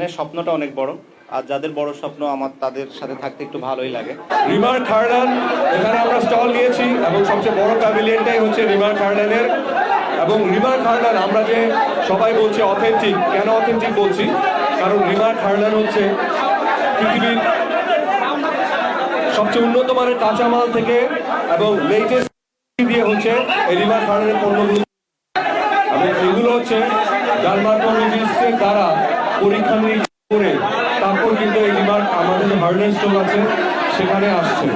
হ্যাঁ, স্বপ্নটা অনেক বড়। আর যাদের বড় স্বপ্ন আমার তাদের সাথে থাকতে একটু ভালোই লাগে। রিমার খার্ডান এখানে আমরা স্টল নিয়েছি এবং সবচেয়ে বড় প্যাভিলিয়নটাই হচ্ছে রিমার খার্ডানের এবং রিমার খার্ডান আমরা যে সবাই বলছি অথেন্টিক কেন অথেন্টিক বলছি? কারণ রিমার খার্ডান হচ্ছে পৃথিবীর সবচেয়ে উন্নত মানের কাঁচামাল থেকে এবং লেটেস্ট দিয়ে হচ্ছে এই রিমার খার্ডানের পণ্যগুলো। এবং এগুলো হচ্ছে ডার্মাটোলজিস্টের দ্বারা পরীক্ষা নিরীক্ষা করে তারপর কিন্তু এই রিমার্ক আমাদের যে হার্ডনেস স্টোর আছে, সেখানে আসছে।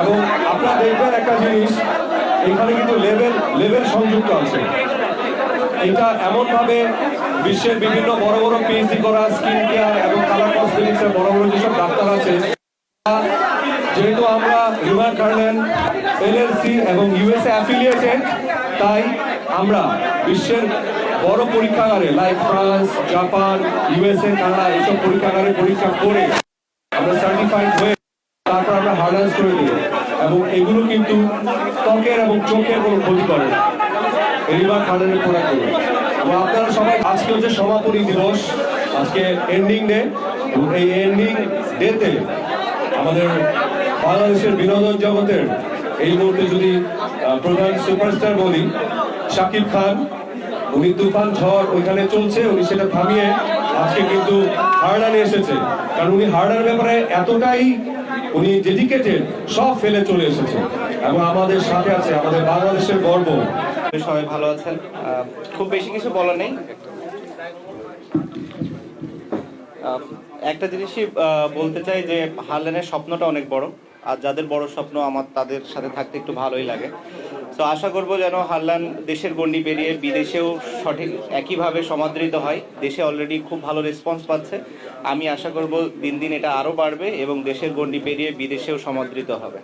এবং আপনারা দেখবেন একটা জিনিস, এখানে কিন্তু লেভেল লেভেল সংযুক্ত আছে। এটা এমন ভাবে বিশ্বের বিভিন্ন বড় বড় পিএইচডি করা স্কিন কেয়ার এবং কালার কসমেটিক্স এর বড় বড় যেসব ডাক্তার আছে যেহেতু আমরা রিমার গার্ডেন এলএলসি এবং ইউএসএ অ্যাফিলিয়েটেড তাই আমরা বিশ্বের বড় পরীক্ষাগারে like France Japan USA Canada এইসব পরীক্ষাগারে পরীক্ষা করে আমরা সার্টিফাইড হয়ে তারপর আমরা হার্ডার্স করে দিই এবং এগুলো কিন্তু ত্বকের এবং চোখের কোনো ক্ষতি করে না। রিমার গার্ডেনের প্রোডাক্ট এবং আপনারা সবাই, আজকে হচ্ছে সমাপনী দিবস। আজকে এন্ডিং ডে এই এন্ডিং ডেতে আমাদের বাংলাদেশের বিনোদন জগতের এই মুহূর্তে যদি প্রধান সুপারস্টার বলি, শাকিব খান উনি তুফান ঝড় ওইখানে চলছে, উনি সেটা থামিয়ে আজকে কিন্তু হার্ডানে এসেছে। কারণ উনি হার্ডার ব্যাপারে এতটাই উনি ডেডিকেটেড সব ফেলে চলে এসেছে। এবং আমাদের সাথে আছে, আমাদের বাংলাদেশের গর্ব। সবাই ভালো আছেন। খুব বেশি কিছু বলার নেই। একটা জিনিসই বলতে চাই যে হারলেনের স্বপ্নটা অনেক বড়। আর যাদের বড় স্বপ্ন, আমার তাদের সাথে থাকতে একটু ভালোই লাগে। তো আশা করব যেন হারলান দেশের গণ্ডি পেরিয়ে বিদেশেও সঠিক একইভাবে সমাদৃত হয়। দেশে অলরেডি খুব ভালো রেসপন্স পাচ্ছে। আমি আশা করব দিন দিন এটা আরও বাড়বে এবং দেশের গণ্ডি পেরিয়ে বিদেশেও সমাদৃত হবে।